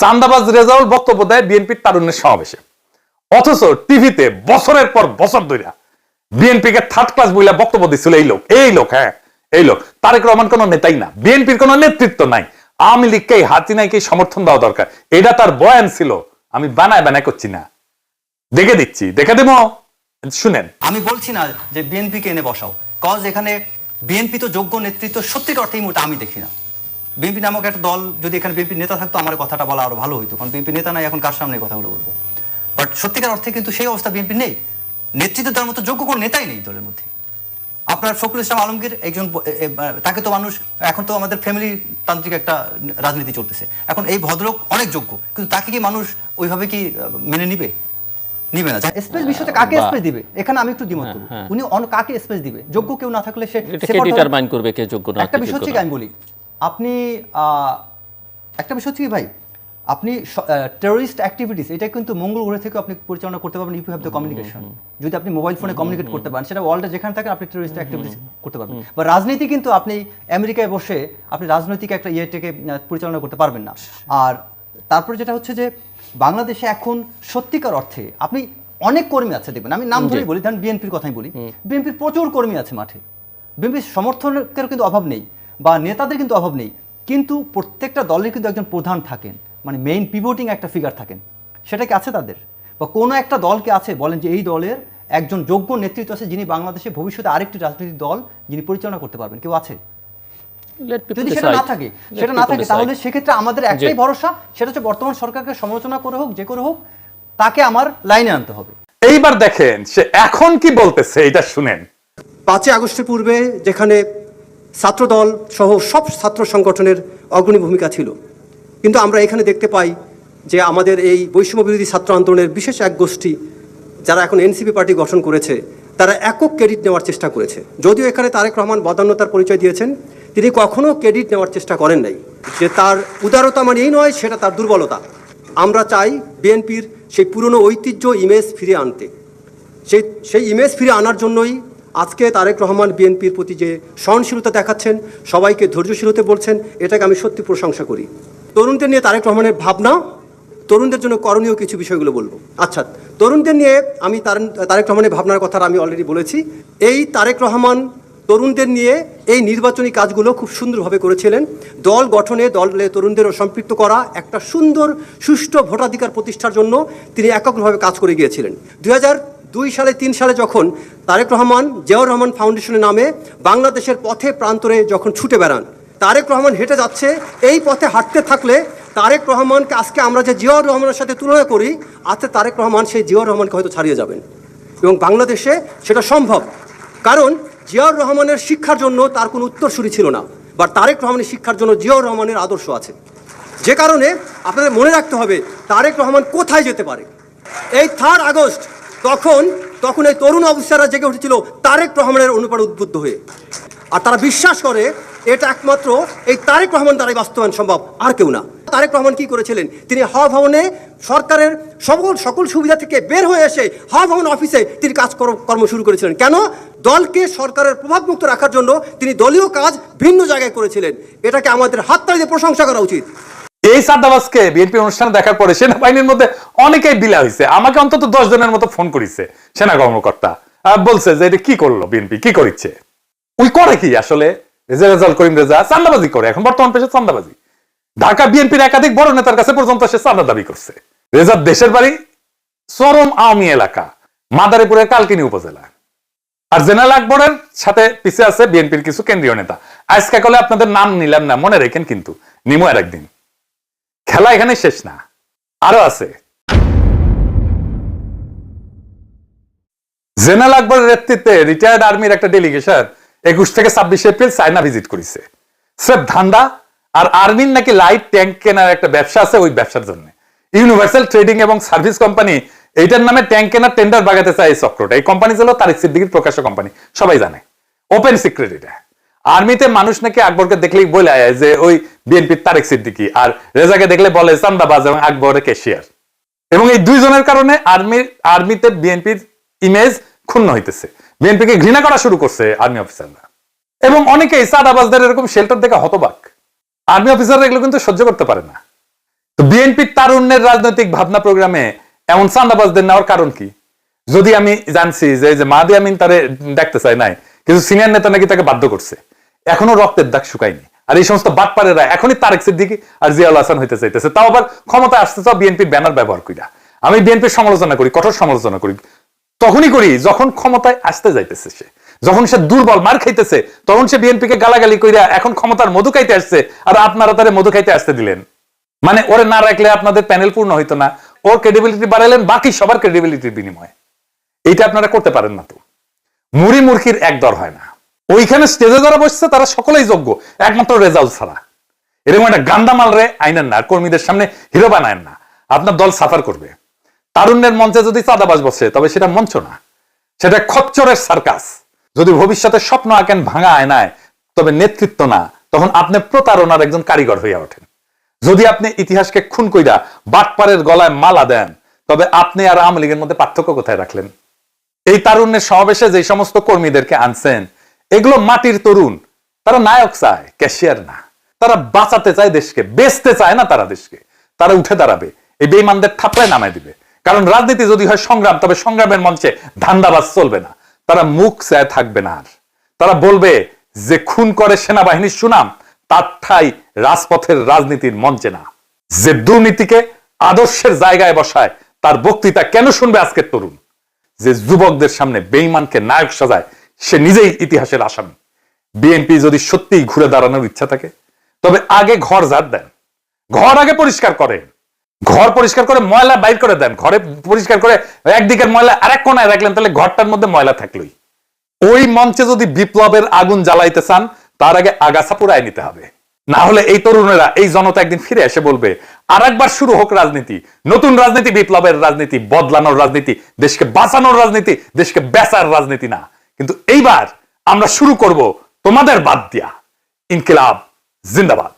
চান্দাবাজ রেজাউল বক্তব্য দেয় বিএনপির তারুণ্যের সমাবেশে। অথচ টিভিতে বছরের পর বছর ধরে বিএনপি কে থার্ড ক্লাস বইলা বক্তব্য দিচ্ছিল এই লোক এই লোক হ্যাঁ এই লোক। তারেক রহমান কোন নেতাই না, বিএনপির কোন নেতৃত্ব নাই। আওয়ামী লীগকে হাতিনাইকে সমর্থন দেওয়া দরকার। এটা তার বয়ান ছিল, আমি বানায় বানায় করছি না। দেখে দিচ্ছি, দেখে দেবো। শুনেন। আমি বলছি না যে বিএনপিকে এনে বসাও কজ এখানে বিএনপি তো যোগ্য নেতৃত্ব সত্যিকার অর্থে আমি দেখি না বিএনপি নামক একটা দল যদি এখানে বিএনপি নেতা থাকতো আমার কথাটা বলা আরও ভালো হইতো কারণ বিএনপি নেতা নাই এখন কার সামনে কথাগুলো বলব? বাট সত্যিকার অর্থে কিন্তু সেই অবস্থা বিএনপি নেই। নেতৃত্ব দেওয়ার মতো যোগ্য কোনো নেতাই নেই দলের মধ্যে। আপনার ফখরুল ইসলাম আলমগীর একজন তাকে তো মানুষ এখন তো আমাদের ফ্যামিলি তান্ত্রিক একটা রাজনীতি চলতেছে। এখন এই ভদ্রলোক অনেক যোগ্য কিন্তু তাকে কি মানুষ ওইভাবে কি মেনে নিবে? নিবে না। স্পেস বিষয়তে কাকে স্পেস দিবে? এখানে আমি একটু দ্বিমত করি। হ্যাঁ। উনি অন্য কাকে স্পেস দিবে? যোগ্য কেউ না থাকলে সে ডিটারমাইন করবে কে যোগ্য না একটা বিষয় হচ্ছে আমি বলি? আপনি একটা বিষয় হচ্ছে কি ভাই আপনি টেরোরিস্ট অ্যাক্টিভিটিস এটা কিন্তু মঙ্গল গ্রহ থেকে আপনি পরিচালনা করতে পারবেন if you have the communication যদি আপনি মোবাইল ফোনে কমিউনিকেট করতে পারেন সেটা ওয়ার্ল্ডে যেখানে থাকেন আপনি টেরোরিস্ট অ্যাক্টিভিটিস করতে পারবেন। বা রাজনীতি কিন্তু আপনি আমেরিকায় বসে আপনি রাজনৈতিক একটা ইয়েটাকে পরিচালনা করতে পারবেন না। আর তারপরে যেটা হচ্ছে যে বাংলাদেশে এখন সত্যিকার অর্থে আপনি অনেক কর্মী আছে দেখবেন। আমি নাম ধরেই বলি ধরেন বিএনপির কথাই বলি। বিএনপির প্রচুর কর্মী আছে মাঠে। বিএনপির সমর্থনের কিন্তু অভাব নেই। বা নেতাদের কিন্তু অভাব নেই। কিন্তু প্রত্যেকটা দলের কিন্তু একজন প্রধান থাকেন। মানে মেইন পিভোটিং একটা ফিগার থাকেন। সেটা কি আছে তাদের? বা কোনো একটা দলকে আছে? বলেন যে এই দলের একজন যোগ্য নেতৃত্ব আছে যিনি বাংলাদেশে ভবিষ্যতে আরেকটি রাজনৈতিক দল যিনি পরিচালনা করতে পারবেন। কেউ আছে? যদি সেটা না থাকে সেটা না থাকে তাহলে সেক্ষেত্রে আমাদের একটাই ভরসা সেটা হচ্ছে বর্তমান সরকারকে সমালোচনা করে হোক যে করে হোক তাকে আমার লাইনে আনতে হবে। এইবার দেখেন সে এখন কি বলতেছে এটা শুনেন। পাঁচই আগস্টের পূর্বে যেখানে ছাত্রদল সহ সব ছাত্র সংগঠনের অগ্রণী ভূমিকা ছিল। কিন্তু আমরা এখানে দেখতে পাই যে আমাদের এই বৈষম্য বিরোধী ছাত্র আন্দোলনের বিশেষ এক গোষ্ঠী যারা এখন এনসিপি পার্টি গঠন করেছে, তারা একক ক্রেডিট নেওয়ার চেষ্টা করেছে। যদিও এখানে তারেক রহমান বদান্যতার পরিচয় দিয়েছেন, তিনি কখনো ক্রেডিট নেওয়ার চেষ্টা করেন নাই। যে তার উদারতা মানে এই নয়, সেটা তার দুর্বলতা। আমরা চাই বিএনপির সেই পুরনো ঐতিহ্য ইমেজ ফিরে আনতে। সেই সেই ইমেজ ফিরে আনার জন্যই আজকে তারেক রহমান বিএনপির প্রতি যে সহনশীলতা দেখাচ্ছেন, সবাইকে ধৈর্যশীল হতে বলছেন, এটাকে আমি সত্যি প্রশংসা করি। তরুণদের নিয়ে তারেক রহমানের ভাবনা, তরুণদের জন্য করণীয় কিছু বিষয়গুলো বলব। আচ্ছা তরুণদের নিয়ে আমি তার- তারেক রহমানের ভাবনার কথা আমি অলরেডি বলেছি। এই তারেক রহমান তরুণদের নিয়ে এই নির্বাচনী কাজগুলো খুব সুন্দরভাবে করেছিলেন। দল গঠনে, দলে তরুণদেরও সম্পৃক্ত করা, একটা সুন্দর, সুষ্ঠু ভোটাধিকার প্রতিষ্ঠার জন্য তিনি এককভাবে কাজ করে গিয়েছিলেন। দু হাজার দুই সালে, তিন সালে যখন তারেক রহমান জিয়াউর রহমান ফাউন্ডেশনের নামে বাংলাদেশের পথে প্রান্তরে যখন ছুটে বেড়ান, তারেক রহমান হেঁটে যাচ্ছে। এই পথে হাঁটতে থাকলে তারেক রহমানকে আজকে আমরা যে জিয়াউর রহমানের সাথে তুলনা করি, আজকে তারেক রহমান সেই জিয়াউর রহমানকে হয়তো ছাড়িয়ে যাবেন। এবং বাংলাদেশে সেটা সম্ভব। কারণ জিয়াউর রহমানের শিক্ষার জন্য তার কোনো উত্তরসূরি ছিল না, বা তারেক রহমানের শিক্ষার জন্য জিয়াউর রহমানের আদর্শ আছে। যে কারণে আপনাদের মনে রাখতে হবে, তারেক রহমান কোথায় যেতে পারে? এই থার্ড আগস্ট তখন তখন এই তরুণ অফিসাররা জেগে উঠেছিল তারেক রহমানের অনুপ্রাণ উদ্বুদ্ধ হয়ে। আর তারা বিশ্বাস করে, এটা একমাত্র এই তারেক রহমান দ্বারাই বাস্তবায়ন সম্ভব, আর কেউ না। তারেক রহমান কি করেছিলেন? তিনি হাওয়া ভবনে সরকারের সকল সকল সুবিধা থেকে বের হয়ে এসে হাওয়া ভবন অফিসে তিনি কাজ কর- কর্ম শুরু করেছিলেন। কেন? দলকে সরকারের প্রভাবমুক্ত রাখার জন্য তিনি দলীয় কাজ ভিন্ন জায়গায় করেছিলেন। এটাকে আমাদের হাততালি দিয়ে প্রশংসা করা উচিত। এই সাদাবাসকে বিএনপি অনুষ্ঠানে দেখার পরে সেনাবাহিনীর মধ্যে অনেকেই বিলা হয়েছে আমাকে অন্তত দশ জনের মতো ফোন করেছে, সেনা কর্মকর্তা। বলছে যে এটা কি করল বিএনপি, কি করিচ্ছে? ওই করে কি আসলে? রেজাল করিম রেজা চান্দাবাজি করে, এখন বর্তমান চান্দাবাজি ঢাকা বিএনপির একাধিক বড় নেতার কাছে পর্যন্ত সে দাবি করছে। রেজার দেশের বাড়ি, চরম আওয়ামী এলাকা, মাদারীপুরের কালকিনি উপজেলা। আর জেনারেল আকবরের সাথে পিছে আছে বিএনপির কিছু কেন্দ্রীয় নেতা। আজকে কলে আপনাদের নাম নিলাম না, মনে রেখেন কিন্তু, নিমো আর একদিন। খেলা এখানে শেষ না, আরও আছে। জেনারেল আকবরের নেতৃত্বে রিটায়ার্ড আর্মির একটা ডেলিগেশন একুশ থেকে ছাব্বিশ এপ্রিল চায়না ভিজিট করেছে। স্রেফ ধান্দা আর আর্মির নাকি লাইট ট্যাঙ্ক কেনার একটা ব্যবসা আছে ওই ব্যবসার জন্য। ইউনিভার্সাল ট্রেডিং এবং সার্ভিস কোম্পানি এইটার নামে ট্যাঙ্ক কেনার টেন্ডার বাগাতে চায় এই চক্রটা। এই কোম্পানি ছিল তারিক সিদ্দিকির প্রকাশ্য কোম্পানি সবাই জানে। ওপেন সিক্রেট এটা। আর্মিতে মানুষ নাকি আকবরকে দেখলেই বলে যে ওই বিএনপির তারেক সিদ্দিকি, আর রেজাকে দেখলে বলে চান্দাবাজ এবং আকবরের ক্যাশিয়ার এবং এই দুইজনের কারণে আর্মির আর্মিতে বিএনপির ইমেজ ক্ষুণ্ণ হইতেছে। বিএনপিকে ঘৃণা করা শুরু করছে আর্মি অফিসাররা। এবং অনেকেই সাদাবাজদের এরকম শেল্টার দেখে হতবাক। আর্মি অফিসাররা এগুলো কিন্তু সহ্য করতে পারে না। তো বিএনপির তারুণ্যের রাজনৈতিক ভাবনা প্রোগ্রামে এমন চান্দাবাজদের নেওয়ার কারণ কি? যদি আমি জানছি যে মাদি আমিন তারে দেখতে চাই নাই কিন্তু সিনিয়র নেতা নাকি তাকে বাধ্য করছে। এখনও রক্তের দাগ শুকায়নি। আর এই সমস্ত বাটপারেরা এখনই তারেক সিদ্দিকি আর জিয়াউল হাসান হইতে চাইতেছে। তাও আবার ক্ষমতা আসতে চাও বিএনপির ব্যানার ব্যবহার কইরা। আমি বিএনপির সমালোচনা করি, কঠোর সমালোচনা করি। তখনই করি, যখন ক্ষমতায় আসতে যাইতেছে সে। যখন সে দুর্বল, মার খাইতেছে, তখন সে বিএনপিকে গালাগালি কইরা এখন ক্ষমতার মধু খাইতে আসছে আর আপনারা তারে মধু খাইতে আসতে দিলেন। মানে ওরে না রাখলে আপনাদের প্যানেল পূর্ণ হইতো না। ওর ক্রেডিবিলিটি বাড়াইলেন, বাকি সবার ক্রেডিবিলিটির বিনিময়ে। এইটা আপনারা করতে পারেন না তো। মুড়ি মুরগির এক দর হয় না। ওইখানে স্টেজে যারা বসছে, তারা সকলেই যোগ্য। একমাত্র রেজাল্ট ছাড়া। এরকম একটা গান্দা মাল রে আইনেন না কর্মীদের সামনে হিরো বানায়েন না। আপনার দল সাফার করবে। তারুণ্যের মঞ্চে যদি চাঁদাবাজ বসে, তবে সেটা মঞ্চ না। সেটা খচ্চরের সার্কাস। যদি ভবিষ্যতে স্বপ্ন আঁকেন ভাঙা আয়নায়, তবে নেতৃত্ব না, তখন আপনি প্রতারণার একজন কারিগর হইয়া ওঠেন। যদি আপনি ইতিহাসকে খুন কইরা বাটপারের গলায় মালা দেন, তবে আপনি আর আওয়ামী লীগের মধ্যে পার্থক্য কোথায় রাখলেন? এই তারুণ্যের সমাবেশে যে সমস্ত কর্মীদেরকে আনছেন এগুলো মাটির তরুণ। তারা নায়ক চায়, ক্যাশিয়ার না। তারা বাঁচাতে চায় দেশকে, বেচতে চায় না তারা দেশকে। তারা উঠে দাঁড়াবে, এই বেইমানদের থাপড়ায় নামায় দিবে। কারণ রাজনীতি যদি হয় সংগ্রাম, তবে সংগ্রামের মঞ্চে ধান্দাবাজ চলবে না। তারা মুখ চায় থাকবে না আর। তারা বলবে যে খুন করে সেনাবাহিনীর সুনাম, তার ঠাই রাজপথের রাজনীতির মঞ্চে না। যে দুর্নীতিকে আদর্শের জায়গায় বসায়, তার বক্তৃতা কেন শুনবে আজকের তরুণ? যে যুবকদের সামনে বেইমানকে নায়ক সাজায় সে নিজেই ইতিহাসের আসামি। বিএনপি যদি সত্যিই ঘুরে দাঁড়ানোর ইচ্ছা থাকে, তবে আগে ঘর ঝাড় দেন। ঘর আগে পরিষ্কার করেন। ঘর পরিষ্কার করে ময়লা বাইর করে দেন। ঘরে পরিষ্কার করে একদিকের ময়লা আরেক কোনায় রাখলেন, তাহলে ঘরটার মধ্যে ময়লা থাকলোই। ওই মঞ্চে যদি বিপ্লবের আগুন জ্বালাইতে চান, তার আগে আগাছা পুরাই নিতে হবে। না হলে এই তরুণেরা, এই জনতা একদিন ফিরে এসে বলবে আর একবার শুরু হোক রাজনীতি। নতুন রাজনীতি, বিপ্লবের রাজনীতি, বদলানোর রাজনীতি, দেশকে বাঁচানোর রাজনীতি, দেশকে বেচার রাজনীতি না। কিন্তু এইবার আমরা শুরু করব তোমাদের বাদ দিয়া। ইনকিলাব জিন্দাবাদ।